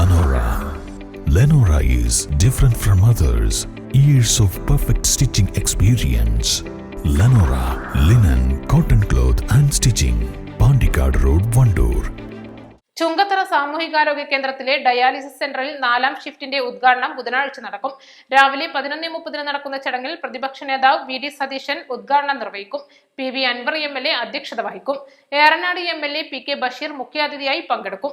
Lenora. Lenora is different from others. Years of perfect stitching experience. Lenora linen, cotton cloth and stitching. Pandikad Road, Vandoor. Chungathara സാമൂഹികാരോഗ്യ കേന്ദ്രത്തിലെ dialysis സെന്ററിൽ നാലാം ഷിഫ്റ്റിന്റെ ഉദ്ഘാടനം ബുധനാഴ്ച നടക്കും രാവിലെ പതിനൊന്ന് മുപ്പതിന് നടക്കുന്ന ചടങ്ങിൽ പ്രതിപക്ഷ നേതാവ് വി ഡി സതീശൻ ഉദ്ഘാടനം നിർവഹിക്കും P V Anvar M L A അധ്യക്ഷത വഹിക്കും Eranad M L A P K Basheer മുഖ്യാതിഥിയായി പങ്കെടുക്കും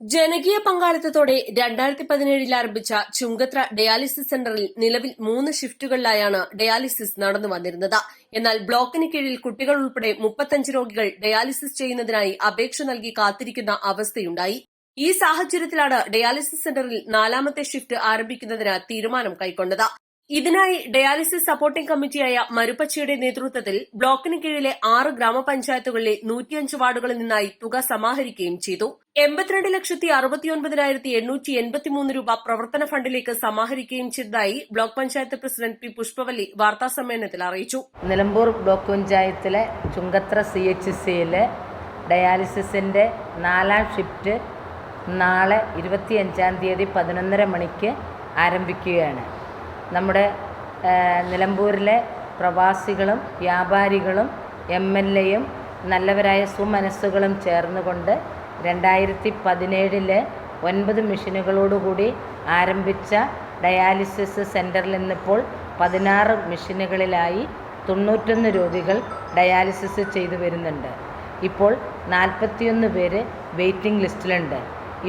ജനകീയ പങ്കാളിത്തത്തോടെ രണ്ടായിരത്തി പതിനേഴിൽ ആരംഭിച്ച ചുങ്കത്ര ഡയാലിസിസ് സെന്ററിൽ നിലവിൽ മൂന്ന് ഷിഫ്റ്റുകളിലായാണ് ഡയാലിസിസ് നടന്നു വന്നിരുന്നത്. എന്നാൽ ബ്ലോക്കിന് കീഴിൽ കുട്ടികൾ ഉൾപ്പെടെ മുപ്പത്തഞ്ച് രോഗികൾ ഡയാലിസിസ് ചെയ്യുന്നതിനായി അപേക്ഷ നൽകി കാത്തിരിക്കുന്ന അവസ്ഥയുണ്ടായി. ഈ സാഹചര്യത്തിലാണ് ഡയാലിസിസ് സെന്ററിൽ നാലാമത്തെ ഷിഫ്റ്റ് ആരംഭിക്കുന്നതിന് തീരുമാനം കൈക്കൊണ്ടത്. ഇതിനായി ഡയാലിസിസ് സപ്പോർട്ടിംഗ് കമ്മിറ്റിയായ മരുപ്പച്ചയുടെ നേതൃത്വത്തിൽ ബ്ലോക്കിന് കീഴിലെ ആറ് ഗ്രാമപഞ്ചായത്തുകളിലെ നൂറ്റിയഞ്ച് വാർഡുകളിൽ നിന്നായി തുക സമാഹരിക്കുകയും ചെയ്തു. എൺപത്തിരണ്ട് ലക്ഷത്തി അറുപത്തിയൊൻപതിനായിരത്തി എണ്ണൂറ്റി എൺപത്തിമൂന്ന് രൂപ പ്രവർത്തന ഫണ്ടിലേക്ക് സമാഹരിക്കുകയും ചെയ്തതായി block panchayat president P Pushpavalli വാർത്താസമ്മേളനത്തിൽ അറിയിച്ചു. നിലമ്പൂർ ബ്ലോക്ക് പഞ്ചായത്തിലെ ചുങ്കത്ര സി എച്ച് സിയിലെ ഡയാലിസിന്റെ നാലാം ഷിഫ്റ്റ് നാളെ ഇരുപത്തിയഞ്ചാം തീയതി പതിനൊന്നര മണിക്ക് ആരംഭിക്കുകയാണ്. നമ്മുടെ നിലമ്പൂരിലെ പ്രവാസികളും വ്യാപാരികളും എം എൽ എയും നല്ലവരായ സുമനസ്സുകളും ചേർന്നുകൊണ്ട് രണ്ടായിരത്തി പതിനേഴിലെ ഒൻപത് മെഷീനുകളോടുകൂടി ആരംഭിച്ച ഡയാലിസിസ് സെന്ററിൽ നിന്നിപ്പോൾ പതിനാറ് മെഷീനുകളിലായി തൊണ്ണൂറ്റൊന്ന് രോഗികൾ ഡയാലിസിസ് ചെയ്തു വരുന്നുണ്ട്. ഇപ്പോൾ നാൽപ്പത്തിയൊന്ന് പേര് വെയിറ്റിംഗ് ലിസ്റ്റിലുണ്ട്.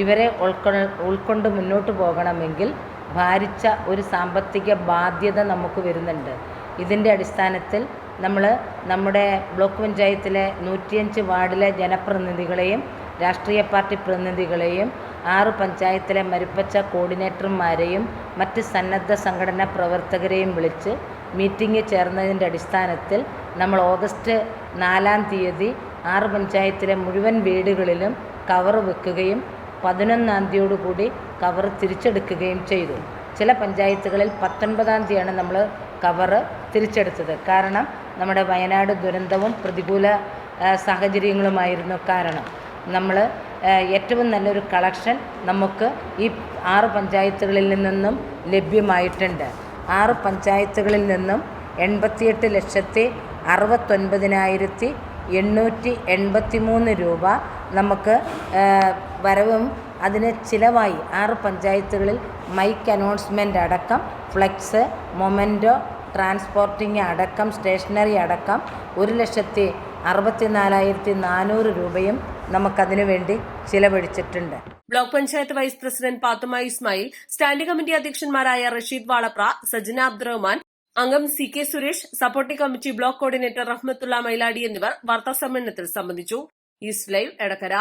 ഇവരെ ഉൾക്കൊ ഉൾക്കൊണ്ട് മുന്നോട്ട് പോകണമെങ്കിൽ ഭാരിച്ച ഒരു സാമ്പത്തിക ബാധ്യത നമുക്ക് വരുന്നുണ്ട്. ഇതിന്റെ അടിസ്ഥാനത്തിൽ നമ്മൾ നമ്മുടെ ബ്ലോക്ക് പഞ്ചായത്തിലെ നൂറ്റിയഞ്ച് വാർഡിലെ ജനപ്രതിനിധികളെയും രാഷ്ട്രീയ പാർട്ടി പ്രതിനിധികളെയും ആറ് പഞ്ചായത്തിലെ മരുപ്പച്ച കോർഡിനേറ്റർമാരെയും മറ്റ് സന്നദ്ധ സംഘടനാ പ്രവർത്തകരെയും വിളിച്ച് മീറ്റിംഗ് ചേർന്നതിന്റെ അടിസ്ഥാനത്തിൽ നമ്മൾ ഓഗസ്റ്റ് നാലാം തീയതി ആറ് പഞ്ചായത്തിലെ മുഴുവൻ വീടുകളിലും കവർ വെക്കുകയും പതിനൊന്നാം തീയതിയോടുകൂടി കവർ തിരിച്ചെടുക്കുകയും ചെയ്തു. ചില പഞ്ചായത്തുകളിൽ പത്തൊൻപതാം തീയതിയാണ് നമ്മൾ കവറ് തിരിച്ചെടുത്തത്. കാരണം നമ്മുടെ വയനാട് ദുരന്തവും പ്രതികൂല സാഹചര്യങ്ങളുമായിരുന്നു കാരണം. നമ്മൾ ഏറ്റവും നല്ലൊരു കളക്ഷൻ നമുക്ക് ഈ ആറ് പഞ്ചായത്തുകളിൽ നിന്നും ലഭ്യമായിട്ടുണ്ട്. ആറ് പഞ്ചായത്തുകളിൽ നിന്നും എൺപത്തിയെട്ട് ലക്ഷത്തി അറുപത്തൊൻപതിനായിരത്തി എണ്ണൂറ്റി എൺപത്തി മൂന്ന് രൂപ നമുക്ക് വരവും അതിന് ചിലവായി ആറ് പഞ്ചായത്തുകളിൽ മൈക്ക് അനൗൺസ്മെന്റ് അടക്കം ഫ്ലെക്സ് മൊമെന്റോ ട്രാൻസ്പോർട്ടിങ് അടക്കം സ്റ്റേഷനറി അടക്കം ഒരു ലക്ഷത്തി അറുപത്തി നാലായിരത്തി നാനൂറ് രൂപയും നമുക്കതിനു വേണ്ടി ചിലവഴിച്ചിട്ടുണ്ട്. Block panchayat vice president Pathuma Ismail standing committee അധ്യക്ഷന്മാരായ Rasheed Valapra Sajana Abdurahman അംഗം C K Suresh supporting committee block coordinator Rahmathulla Mailadi എന്നിവർ വാർത്താ സമ്മേളനത്തിൽ സംബന്ധിച്ചു. East live Edakkara.